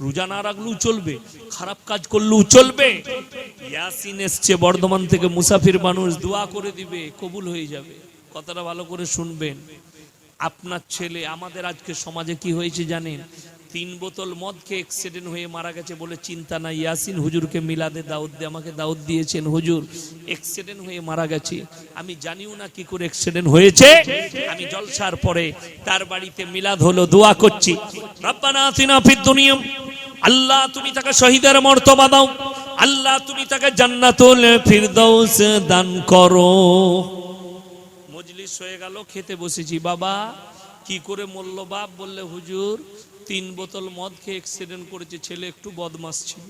রোজা না রাখলেও চলবে, খারাপ কাজ করলেও চলবে। ইয়াসিন এসছে বর্ধমান থেকে, মুসাফির মানুষ দোয়া করে দিবে, কবুল হয়ে যাবে। কথাটা ভালো করে শুনবেন। আপনার ছেলে, আমাদের আজকে সমাজে কি হয়েছে জানেন? তিন বোতল মদ খেয়ে অ্যাক্সিডেন্ট হয়ে মারা গেছে বলে চিন্তা নাই। ইয়াসিন হুজুরকে মিলাদে দাউদ দিয়ে আমাকে দাউদ দিয়েছেন। হুজুর অ্যাক্সিডেন্ট হয়ে মারা গেছে। আমি জানিও না কি করে অ্যাক্সিডেন্ট হয়েছে। আমি জলসার পরে তার বাড়িতে মিলাদ হলো, দোয়া করছি। রব্বানা আতিনা ফিদ দুনিয়া। আল্লাহ তুমি তাকে শহীদের মর্তবা দাও। আল্লাহ তুমি তাকে জান্নাতুল ফিরদৌস দান করো। মজলিস হয়ে গেল, খেতে বসেছি। বাবা, কি করে মরল বাপ বললে, হুজুর তিন বোতল মদ খেয়ে অ্যাক্সিডেন্ট করেছে, ছেলে একটু বদমাস ছিল।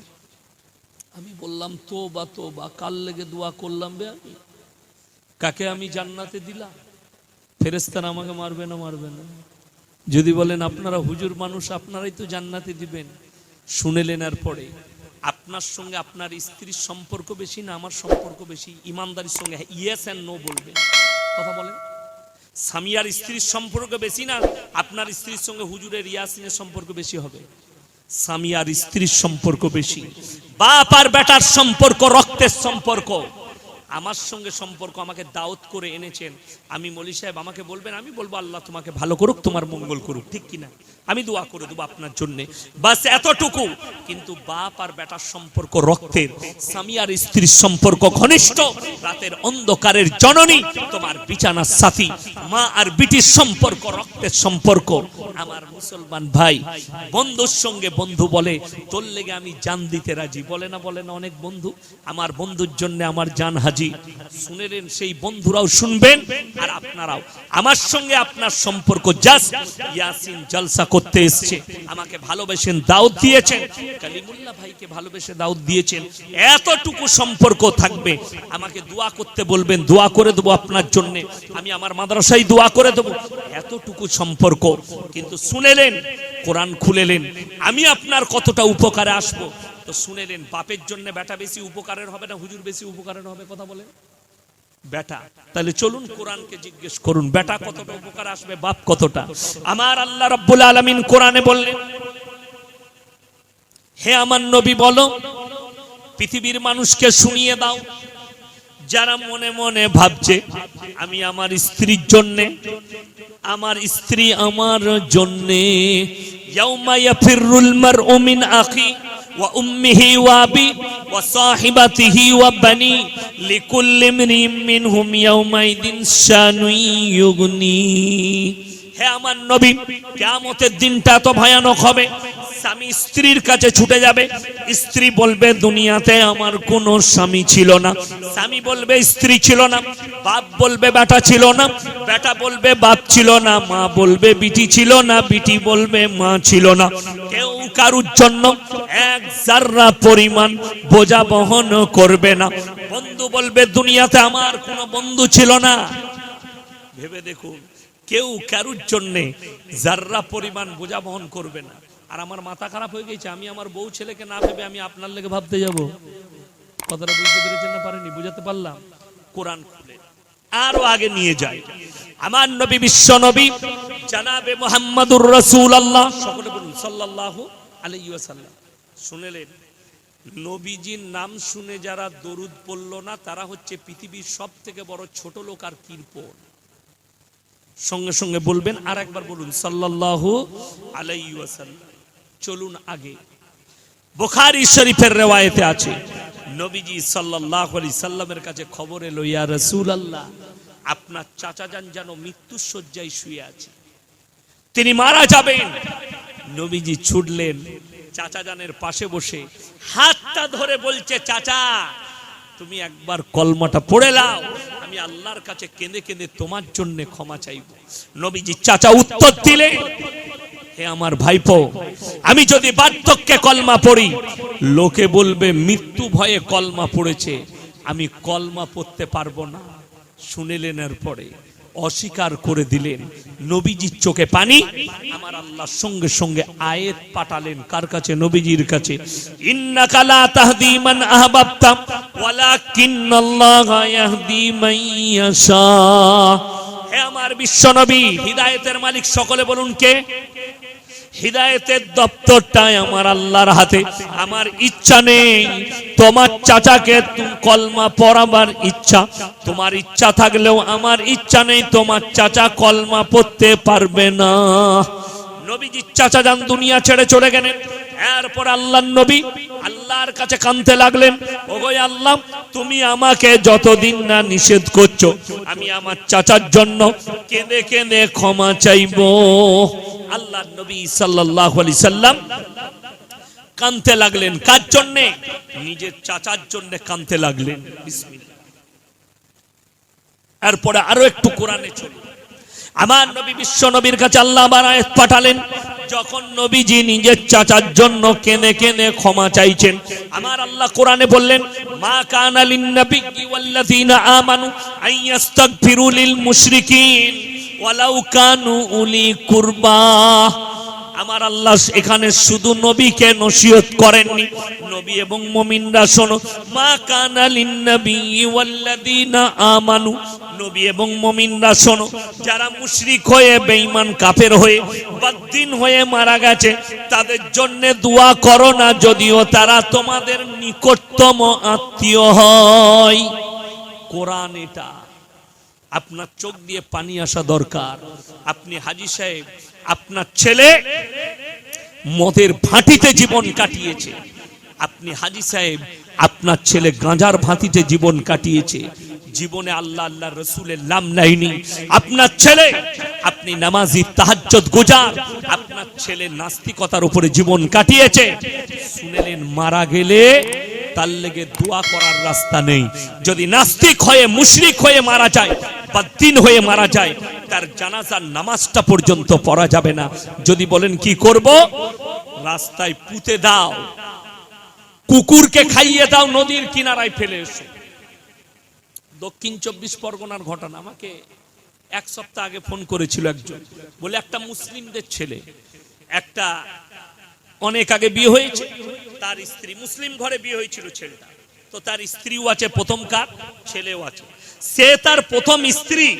আমি বললাম তো বা তো বা কাল লেগে দোয়া করলাম বে আমি? কাকে আমি জান্নাতে দিলাম? ফেরেস্তারা আমাকে মারবে না মারবে না? যদি বলেন, আপনারা হুজুর মানুষ, আপনারাই তো জান্নাতে দিবেন। শুনেলেন আর পরে, আপনার সঙ্গে আপনার স্ত্রীর সম্পর্ক বেশি না, আমার সম্পর্ক বেশি। ইমানদারির সঙ্গে ইয়েস অ্যান্ড নো বলবেন কথা বলেন? স্বামী আর স্ত্রীর সম্পর্ক বেশি না, আপনার স্ত্রীর সঙ্গে হুজুরের রিয়াসিনের সম্পর্ক বেশি হবে। স্বামী আর স্ত্রীর সম্পর্ক বেশি। বাপ আর বেটার সম্পর্ক, রক্তের সম্পর্ক। আমার সঙ্গে সম্পর্ক আমাকে দাওয়াত করে এনেছেন। আমি মলি সাহেব আমাকে বলবেন, আমি বলব, আল্লাহ তোমাকে ভালো করুক, তোমার মঙ্গল করুক। ঠিক কিনা? আমি দোয়া করে দেবো আপনার জন্য। বাস এতটুকু। কিন্তু বাপ আর বেটার সম্পর্ক রক্তের। স্বামী আর স্ত্রীর সম্পর্ক ঘনিষ্ঠ। রাতের অন্ধকারের জননী, তোমার বিছানার সাথী। মা আর বিটির সম্পর্ক, রক্তের সম্পর্ক। আমার মুসলমান ভাই, বন্ধুর সঙ্গে বন্ধু বলে, তোর লেগে আমি জান দিতে রাজি। বলে না বলে না, অনেক বন্ধু। আমার বন্ধুর জন্য আমার জান হাজি। শুনেলেন, সেই বন্ধুরাও শুনবেন। আর আপনারাও। আমার সঙ্গে আপনার সম্পর্ক জাস্ট ইয়াসিন জলসা করতে এসছে। আমাকে ভালোবেসেন দাউদ দিয়েছেন। কালিমুল্লাহ ভাইকে ভালোবেসে দাউদ দিয়েছেন। এতটুকু সম্পর্ক থাকবে। আমাকে দোয়া করতে বলবেন, দোয়া করে দেবো আপনার জন্য। আমি আমার মাদ্রাসায় দোয়া করে দেবো। এতটুকু সম্পর্ক। কিন্তু শুনেলেন, কোরআন খুলেলেন। আমি আপনার কতটা উপকারে আসব। তো শুনেলেন, বাপের জন্য বেটা বেশি উপকারের হবে না, হুজুর বেশি উপকারের হবে, কথা বলেন। বেটা। তাহলে চলুন কোরআনকে জিজ্ঞেস করুন, বেটা কতটা উপকার আসবে, বাপ কতটা? আমার আল্লাহ রাব্বুল আলামিন কোরআনে বললেন, হে আমার নবী বলো, পৃথিবীর মানুষকে শুনিয়ে দাও, যারা মনে মনে ভাবছে, আমি আমার স্ত্রীর জন্যে, আমার স্ত্রী আমার জন্যে, ইয়াউমা ইয়াফিরুল মারউ মিন আখি ওয়া উম্মিহি ওয়া আবি ওয়া সাহিবাতিহি ওয়া বানি লিকুল্লি ইমরিম হে আমার নবী, কিয়ামতের দিনটা তো ভয়ানক হবে। স্বামী স্ত্রীর কাছে ছুটে যাবে। স্ত্রী বলবে, দুনিয়াতে আমার কোনো স্বামী ছিল না। স্বামী বলবে, স্ত্রী ছিল না। বাপ বলবে, বেটা ছিল না। বেটা বলবে, বাপ ছিল না। মা বলবে, বিটি ছিল না। বিটি বলবে, মা ছিল না। কেউ কারুর জন্য এক জাররা পরিমাণ বোঝা বহন করবে না। বন্ধু বলবে, দুনিয়াতে আমার কোনো বন্ধু ছিল না। ভেবে দেখুন কেউ কারুর জন্যে জাররা পরিমাণ বোঝা বহন করবে না। আর আমার মাথা খারাপ হয়ে গেছে, আমি আমার বউ ছেলেকে না ভেবে আমি আপনার লেগে ভাবতে যাব। কথাটা বুঝতে পেরেছেন না পারেনি বুঝাতে পারলাম। কোরআন খুলে। আরও আগে নিয়ে যায় আমার নবী বিশ্ব নবী, জানাবে মোহাম্মদুর রসুল আল্লাহ সকলে বলুন, সাল্লাল্লাহু আলাইহি ওয়াসাল্লাম। শুনেলেন? নবীজির নাম শুনে যারা দরুদ পড়ল না, তারা হচ্ছে পৃথিবীর সব থেকে বড় ছোট লোক আর কীর্পন। সঙ্গে সঙ্গে বলবেন আর একবার বলুন, সাল্লাল্লাহু আলাইহি ওয়াসাল্লাম। চলুন আগে। বুখারী শরীফের রেওয়ায়েতে আছে, নবীজি সাল্লাল্লাহু আলাইহি সাল্লামের কাছে খবর এলো, ইয়া রসুল আল্লাহ আপনার চাচা যান যেন মৃত্যুর শয্যায় শুয়ে আছে। তিনি মারা যাবেন। নবীজি ছুটলেন, চাচা জানের পাশে বসে হাতটা ধরে বলছে, চাচা তুমি একবার কলমাটা পড়ে লাও আমি আল্লাহর কাছে কেঁদে কেঁদে তোমার জন্য ক্ষমা চাইব। নবীজি চাচা উত্তর দিলে হে আমার ভাইপো, আমি যদি বার্ধক্যে কলমা পড়ি, লোকে বলবে মৃত্যু ভয়ে কলমা পড়েছে। আমি কলমা পড়তে পারব না। শুনেলেন এর পরে অস্বীকার করে দিলেন। নবীজির চোখে পানি। আমার আল্লাহর সঙ্গে সঙ্গে আয়েত পাঠালেন। কার কাছে? নবীজির কাছে। আমার বিশ্ব নবী, হৃদায়তের মালিক, সকলে বলুন কে? হৃদায়তের দপ্তরটাই আমার আল্লাহর হাতে। আমার ইচ্ছা নেই। তোমার চাচাকে কলমা পড়াবার ইচ্ছা। তোমার ইচ্ছা থাকলেও আমার ইচ্ছা নেই। তোমার চাচা কলমা পড়তে পারবে না। নবীজি চাচা যান দুনিয়া ছেড়ে চলে গেলেন। এরপর আল্লাহ নবী আল্লাহর কাছে কানতে লাগলেন, ওগো আল্লাহ, তুমি আমাকে যতদিন না নিষেধ করছ, আমি আমার চাচার জন্য কেঁদে কেঁদে ক্ষমা চাইব। আল্লাহ নবী সাল্লাল্লাহু আলাইহি সাল্লাম কানতে লাগলেন। কার জন্যে? নিজের চাচার জন্য কানতে লাগলেন। এরপরে আরও একটু কোরআনে চলুন। আমার নবী বিশ্ব নবীর কাছে আল্লাহ আয়াত পাঠালেন যখন নবীজি নিজের চাচার জন্য কেনে কেনে ক্ষমা চাইছেন, আমার আল্লাহ কোরআনে বললেন, মা কানালিন লিন ওয়াল্লাযিনা ওয়াল্লাযীনা আমানু আইয়াস্তাগফিরু লিল মুশরিকিন ওয়ালাউ কানু উলি কুরবা। আমার আল্লাহ এখানে শুধু নবীকে নসিহত করেননি। নবী এবং মুমিনরা শোনো, মা কানা লিন নাবিয়্যি ওয়াল্লাযীনা আমানু। নবী এবং মুমিনরা শোনো, যারা মুশরিক হয়ে, বেঈমান, কাফের হয়ে, বাদ্দিন হয়ে মারা গেছে, তাদের জন্য দোয়া করো না, যদিও তারা তোমাদের নিকটতম আত্মীয় হয়। কোরআন এটা। আপনার চোখ দিয়ে পানি আসা দরকার। আপনি হাজি সাহেব আপনার ছেলে মদের ভাটিতে জীবন কাটিয়েছে। আপনি হাজি সাহেব, আপনার ছেলে গাঁজার ভাতিতে জীবন কাটিয়েছে। জীবনে আল্লাহ আল্লাহ রসুলের নাম নেয়নি। আপনার ছেলে, আপনি নামাজি তাহাজ্জত গুজার, আপনার ছেলে নাস্তিকতার উপরে জীবন কাটিয়েছে। শুনেলেন মারা গেলে তার লেগে দোয়া করার রাস্তা নেই। যদি নাস্তিক হয়ে, মুশরিক হয়ে মারা যায়, বা দিন হয়ে মারা যায় তার জানাজার নামাজটা পর্যন্ত পড়া যাবে না। যদি বলেন, কি করব? রাস্তায় পুঁতে দাও। কুকুরকে খাইয়ে দাও, নদীর কিনারায় ফেলে এসো। দক্ষিণ চব্বিশ পরগনার ঘটনা। আমাকে এক সপ্তাহ আগে ফোন করেছিল একজন। বলে, একটা মুসলিমদের ছেলে, একটা অনেক আগে বিয়ে হয়েছে, তার স্ত্রী, মুসলিম ঘরে বিয়ে হয়েছিল ছেলেটা। তো তার স্ত্রীও আছে প্রথম কার ছেলেও আছে। সে তার প্রথম স্ত্রী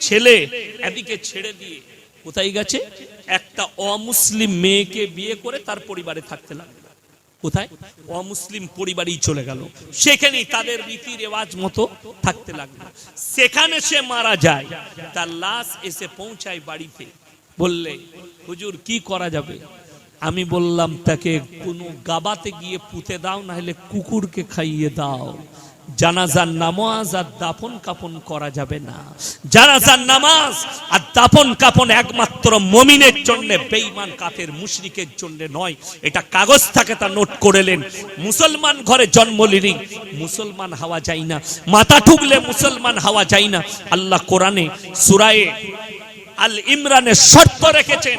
ছেলে এদিকে ছেড়ে দিয়ে কোথায় গেছে? একটা অমুসলিম মেয়েকে বিয়ে করে তার পরিবারে থাকতে লাগল। কোথায়? অমুসলিম পরিবারেই চলে গেল। সেখানেই তাদের রীতি রেওয়াজ মতো থাকতে লাগল। সেখানে সে মারা যায়। তার লাশ এসে পৌঁছায় বাড়িতে। বললে, হুজুর, কি করা যাবে? আমি বললাম, তাকে কোনো গাবাতে গিয়ে পুঁতে দাও না হলে কুকুরকে খাইয়ে দাও। জানাজার নামাজ আর দাফন কাপন করা যাবে না। জানাজার নামাজ আর দাফন কাপন একমাত্র মমিনের জন্য, বেঈমান, কাফের, মুশরিকের জন্য নয়। এটা কাগজ থাকে, তা নোট করেলেন মুসলমান ঘরে জন্ম নিলি মুসলমান হওয়া যায় না। মাথা ঠুকলে মুসলমান হওয়া যায় না। আল্লাহ কোরআনে সুরায়ে আল ইমরানের শর্ত রেখেছেন।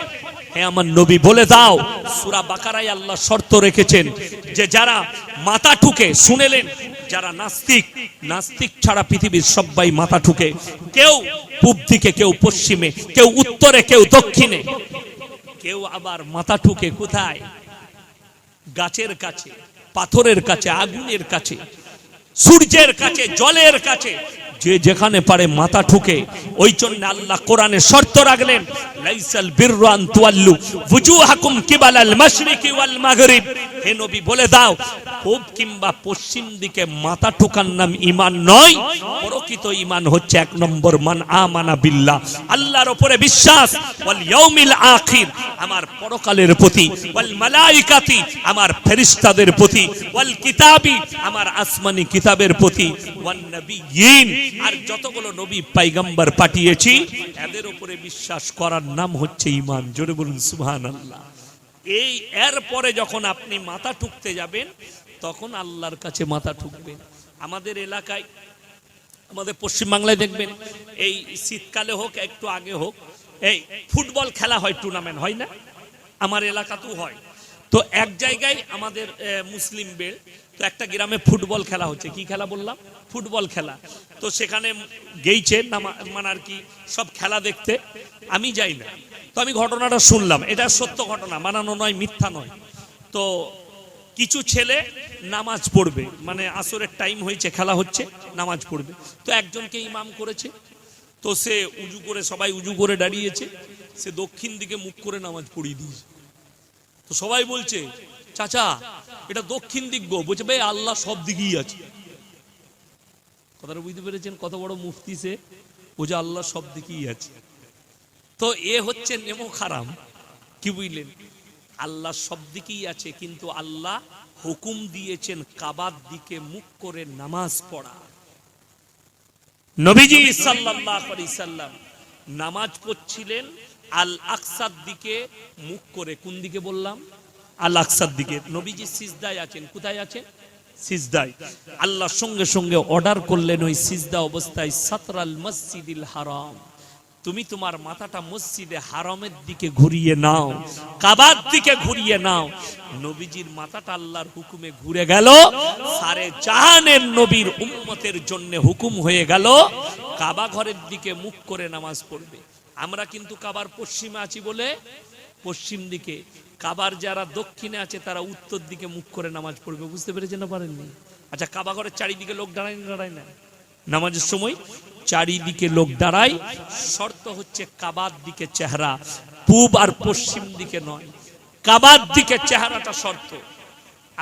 হে আমার নবী, বলে দাও, সুরা বাকারায় আল্লাহ শর্ত রেখেছেন যে যারা মাথা ঠুকে শুনেলেন যারা নাস্তিক নাস্তিক ছাড়া পৃথিবীর সবাই মাথা ঠুকে। কেউ পূব দিকে, কেউ পশ্চিমে, কেউ উত্তরে, কেউ দক্ষিণে। কেউ আবার মাথা ঠুকে কোথায়? গাছের কাছে, পাথরের কাছে, আগুনের কাছে, সূর্যের কাছে, জলের কাছে। যে যেখানে পারে মাথা ঠুকে। ওই জন্য আল্লাহ কোরআনে শর্ত রাখলেন, লাইসাল বিররু আন তুয়াল্লু বুজুহাকুম কিবালাল মাশরিকি ওয়াল মাগরিব। হে নবী, বলে দাও, পূব কিংবা পশ্চিম দিকে মাথা ঠুকার নাম ঈমান নয়, প্রকৃত ঈমান হচ্ছে এক নম্বর মান আমানা বিল্লাহ, আল্লাহর উপরে বিশ্বাস, ওয়াল ইয়াউমিল আখির, আমার পরকালের প্রতি, ওয়াল মালাইকাতি, আমার ফেরেশতাদের প্রতি, ওয়াল কিতাবি, আমার আসমানি কিতাবের প্রতি, ওয়ান নবিয়িন আর যতগুলো নবী পাইগাম্বার পাঠিয়েছি, এদের উপরে বিশ্বাস করার নাম হচ্ছে ইমান জোরে বলুন, সুবহানাল্লাহ। এই এর পরে যখন আপনি মাথা ঠুকতে যাবেন, তখন আল্লাহর কাছে মাথা ঠুকবেন। আমাদের এলাকায়, আমাদের পশ্চিমবাংলায় দেখবেন, এই শীতকালে হোক, একটু আগে হোক, এই ফুটবল খেলা হয় টুর্নামেন্ট হয় না? আমার এলাকাতেও হয়। তো এক জায়গায় আমাদের মুসলিম বেল, তো একটা গ্রামে ফুটবল খেলা হচ্ছে। কি খেলা বললাম? ফুটবল খেলা। তো সেখানে গেইছে মানে আর কি, সব খেলা দেখতে। আমি যাই না। তো আমি ঘটনাটা শুনলাম। এটা সত্য ঘটনা মানানো নয়, মিথ্যা নয়। তো কিছু ছেলে নামাজ পড়বে। মানে আসরের টাইম হয়েছে, খেলা হচ্ছে, নামাজ পড়বে। তো একজনকে ইমাম করেছে। তো সে উজু করে, সবাই উজু করে দাঁড়িয়েছে। সে দক্ষিণ দিকে মুখ করে নামাজ পড়িয়ে দিয়েছে। তো সবাই বলছে, চাচা, এটা দক্ষিণ দিক গো। বলছে, ভাই, আল্লাহ সব দিকেই আছে। কথাটা বুঝতে পেরেছেন? কত বড় মুফতি সে। ও যে আল্লাহ সব দিকেই আছে। তো এ হচ্ছে নেমো খারাম। কি বুঝলেন? আল্লাহ সব দিকেই আছে, কিন্তু আল্লাহ হুকুম দিয়েছেন কাবার দিকে মুখ করে নামাজ পড়া। নবীজি আলাইহি সাল্লাম নামাজ পড়ছিলেন আল আকসার দিকে মুখ করে কোন দিকে বললাম? আল আকসার দিকে। নবীজি সিজদায় আছেন। কোথায় আছেন? সিজদায়। আল্লাহ সঙ্গে সঙ্গে অর্ডার করলেন ওই সিজদা অবস্থায় সাতরাল মসজিদিল হারাম। তুমি তোমার মাথাটা মসজিদে হারামের দিকে ঘুরিয়ে নাও, কাবার দিকে ঘুরিয়ে নাও। নবীজির মাথাটা আল্লাহর হুকুমে ঘুরে গেল, সারে জাহানের নবীর উম্মতের জন্য হুকুম হয়ে গেল, কাবা ঘরের দিকে মুখ করে নামাজ পড়বে। আমরা কিন্তু কাবার পশ্চিমে আছি বলে পশ্চিম দিকে। কাবার যারা দক্ষিণে আছে, তারা উত্তর দিকে মুখ করে নামাজ পড়বে। বুঝতে পেরেছেন না পারেননি? আচ্ছা কাবা ঘরের চারিদিকে লোক দাঁড়ায় না দাঁড়ায় না? নামাজের সময় চারিদিকে লোক দাঁড়ায়। শর্ত হচ্ছে কাবার দিকে চেহারা। পূব আর পশ্চিম দিকে নয়। কাবার দিকে চেহারাটা শর্ত।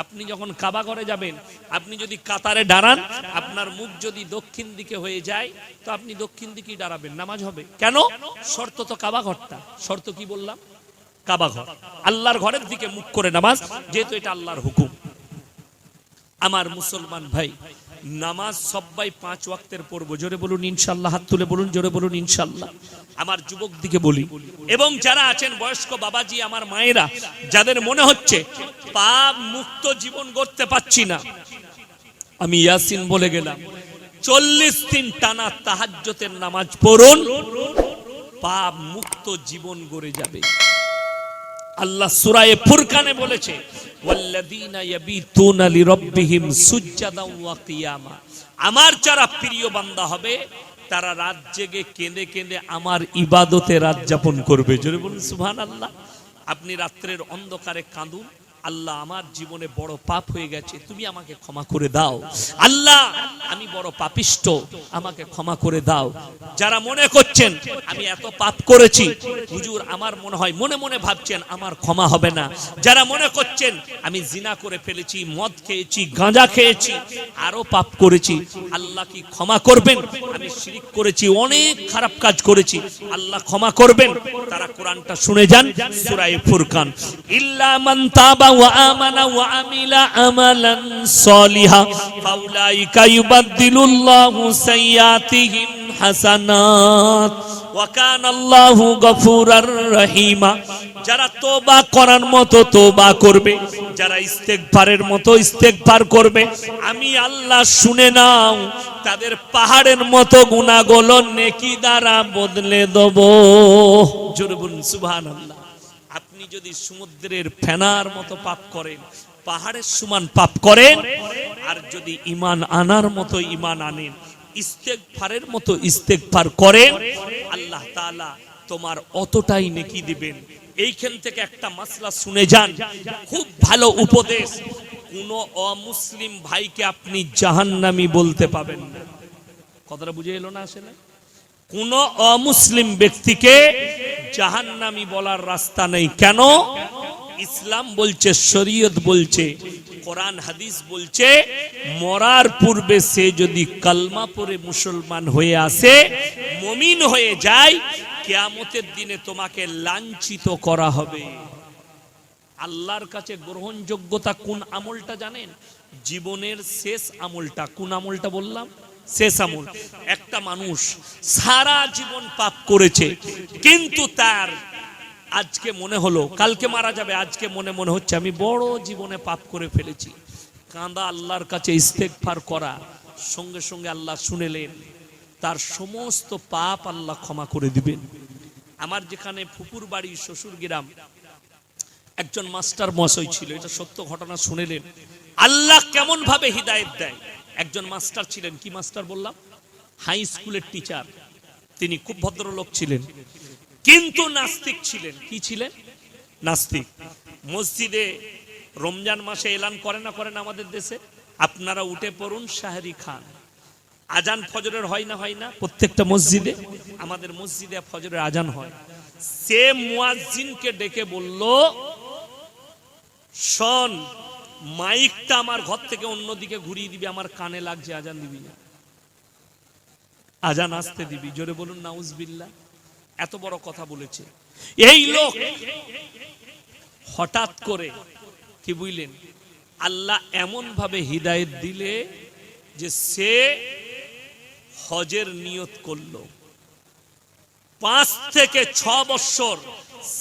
আপনি যখন কাবা ঘরে যাবেন, আপনি যদি কাতারে দাঁড়ান, আপনার মুখ যদি দক্ষিণ দিকে হয়ে যায়, তো আপনি দক্ষিণ দিকেই দাঁড়াবেন। নামাজ হবে। কেন? শর্ত তো কাবা ঘরটা। শর্ত কি বললাম? কাবা ঘর। আল্লাহর ঘরের দিকে মুখ করে নামাজ, যেহেতু এটা আল্লাহর হুকুম। আমার মুসলমান ভাই নামাজ সবাই পাঁচ ওয়াক্তের পড়ব। জোরে বলুন, ইনশাল্লাহ, হাত তুলে বলুন, জোরে বলুন, ইনশাল্লাহ। আমার যুবক দিকে বলি। এবং যারা আছেন, বয়স্ক বাবাজি, আমার মায়েরা, যাদের মনে হচ্ছে, পাপ মুক্ত জীবন গড়তে পাচ্ছি না। আমি ইয়াসিন বলে গেলাম, চল্লিশ দিন টানা তাহাজ্জতের নামাজ পড়ুন, পাপ মুক্ত জীবন গড়ে যাবে। আল্লাহ সুরায়ে ফুরকানে বলেছে আমার যারা প্রিয় বান্দা হবে, তারা রাত জেগে কেঁদে কেঁদে আমার ইবাদতে রাত যাপন করবে। জোরে বলুন, সুবহানাল্লাহ। আপনি রাত্রের অন্ধকারে কাঁদুন আল্লাহ আমার জীবনে বড় পাপ হয়ে গেছে, তুমি আমাকে ক্ষমা করে দাও। আল্লাহ, আমি বড় পাপিষ্ট, আমাকে ক্ষমা করে দাও। যারা মনে করছেন, আমি এত পাপ করেছি, হুজুর, আমার মনে হয়, মনে মনে ভাবছেন, আমার ক্ষমা হবে না। যারা মনে করছেন, আমি জিনা করে ফেলেছি, মদ খেয়েছি, গাঁজা খেয়েছি, আরও পাপ করেছি, আল্লাহ কি ক্ষমা করবেন? আমি শিরিক করেছি, অনেক খারাপ কাজ করেছি, আল্লাহ ক্ষমা করবেন? তারা কোরআনটা শুনে যান সুরাই ফুরকান। ইল্লা মান তাবা ওয়া আমানা ওয়া আমিলা আমালান সলিহা, ফাউলাইকা ইউবাদদিলুল্লাহু সাইয়্যাতিহিম হাসানাত। ওয়া কানা আল্লাহু গফুরার রহিমা। যারা তোবা করার মতো তোবা করবে, যারা ইস্তেগফারের মতো ইস্তেগফার করবে, আমি আল্লাহ শুনে নাও, তাদের পাহাড়ের মতো গুনাহগুলো নেকি দ্বারা বদলে দেব। জোরে বলুন, সুবহানাল্লাহ। আপনি যদি সমুদ্রের ফেনার মতো পাপ করেন, পাহাড়ের সমান পাপ করেন, আর যদি ইমান আনার মতো ইমান আনেন ইস্তেগফারের মতো ইস্তেগফার করেন, আল্লাহ তাআলা তোমার অতটাই নেকি দিবেন। এইখান থেকে একটা মাসলা শুনে যান, খুব ভালো উপদেশ। কোন অমুসলিম ভাইকে আপনি জাহান্নামী বলতে পাবেন না। কথাটা বুঝে এলো না আসলে? কোন অমুসলিম ব্যক্তিকে জাহান্নামী বলার রাস্তা নেই। কেন? ইসলাম বলছে, শরীয়ত বলছে, কোরআন, হাদিস বলছে, মরার পূর্বে সে যদি কালমা পরে মুসলমান হয়ে আসে, মমিন হয়ে যায়, কেয়ামতের দিনে তোমাকে লাঞ্ছিত করা হবে। আল্লাহর কাছে গ্রহণযোগ্যতা কোন আমলটা জানেন? জীবনের শেষ আমলটা, কোন আমলটা বললাম? শেষ আমল। একটা মানুষ সারা জীবন পাপ করেছে, কিন্তু তার আজকে মনে হলো, কালকে মারা যাবে, আজকে মনে মনে হচ্ছে আমি বড় জীবনে পাপ করে ফেলেছি। কাঁদা আল্লাহর কাছে ইস্তেগফার করা, সঙ্গে সঙ্গে আল্লাহ শুনেলেন, তার সমস্ত পাপ আল্লাহ ক্ষমা করে দিবেন। আমার যেখানে ফুপুর বাড়ি, শ্বশুর গ্রাম, একজন মাস্টার মশাই ছিল, এটা সত্য ঘটনা শুনেলেন। আল্লাহ কেমন ভাবে হৃদায়ত দেয়? একজন মাস্টার ছিলেন, কি মাস্টার বললাম? হাই স্কুলের টিচার। তিনি খুব ভদ্রলোক ছিলেন। কিন্তু নাস্তিক ছিলেন। কি ছিলেন? নাস্তিক। মসজিদে রমজান মাসে এলান করে না করেন আমাদের দেশে? আপনারা উঠে পড়ুন শাহরি খান। আজান ফজরের হয় না হয় না? প্রত্যেকটা মসজিদে? আমাদের মসজিদে ফজরের আজান হয়। সে মুয়াজ্জিনকে ডেকে বলল, শোন, মাইকটা আমার ঘর থেকে অন্যদিকে ঘুরিয়ে দিবি, আমার কানে লাগছে, আজান দিবি না। আজান আসতে দিবি। জোরে বলুন নাউজবিল্লা এত বড় কথা বলেছে। এই লোক হঠাৎ করে কি বুঝলেন? আল্লাহ এমন ভাবে হৃদায়ত দিলে যে সে হজের নিয়ত করল। পাঁচ থেকে ছ বছর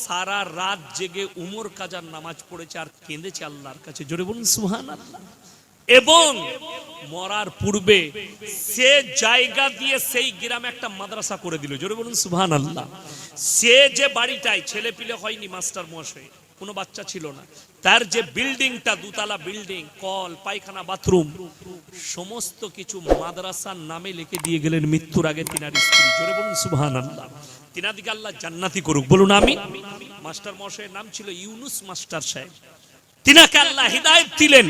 সারা রাত জেগে উমর কাজার নামাজ পড়েছে আর কেঁদেছে আল্লাহর কাছে। জোরে বলুন সুহান আল্লাহ এবং মরার পূর্বে সে জায়গা দিয়ে সেই গ্রামে একটা মাদ্রাসা করে দিল। জোরে বলুন সুহান আল্লাহ সে যে বাড়িটায় ছেলে পিলে হয়নি, মাস্টার মশাই কোনো বাচ্চা ছিল না। তার যে বিল্ডিংটা, দুতলা বিল্ডিং, কল, পায়খানা, বাথরুম, সমস্ত কিছু মাদ্রাসার নামে লিখে দিয়ে গেলেন মৃত্যুর আগে তিনার স্ত্রী। জোরে বলুন সুহান আল্লাহ তিনাদিকে আল্লাহ জান্নাতি করুক। বলুন আমি মাস্টার মশাইয়ের নাম ছিল ইউনুস মাস্টার সাহেব। তিনাকে আল্লাহ হৃদায়ত দিলেন।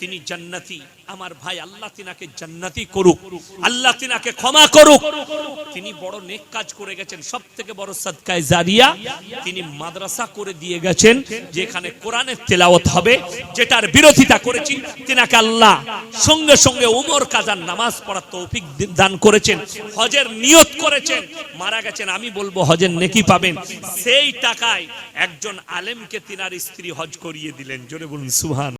তিনি জান্নাতি। আমার ভাই আল্লাহ তিনাকে জান্নাতি করুক, আল্লাহ তিনাকে ক্ষমা করুক। তিনি বড় নেক কাজ করে গেছেন সব থেকে বড় সদকায় জারিয়া। তিনি মাদ্রাসা করে দিয়ে গেছেন, যেখানে কোরআনের তেলাওয়াত হবে, যেটার বিরোধিতা করেছি তিনাকে আল্লাহ সঙ্গে সঙ্গে উমর কাজার নামাজ পড়ার তৌফিক দান করেছেন, হজের নিয়ত করেছেন। মারা গেছেন, আমি বলব হজের নেকি পাবেন। সেই টাকায় একজন আলেমকে তিনার স্ত্রী হজ করিয়ে দিলেন। জোরে বলুন সুহান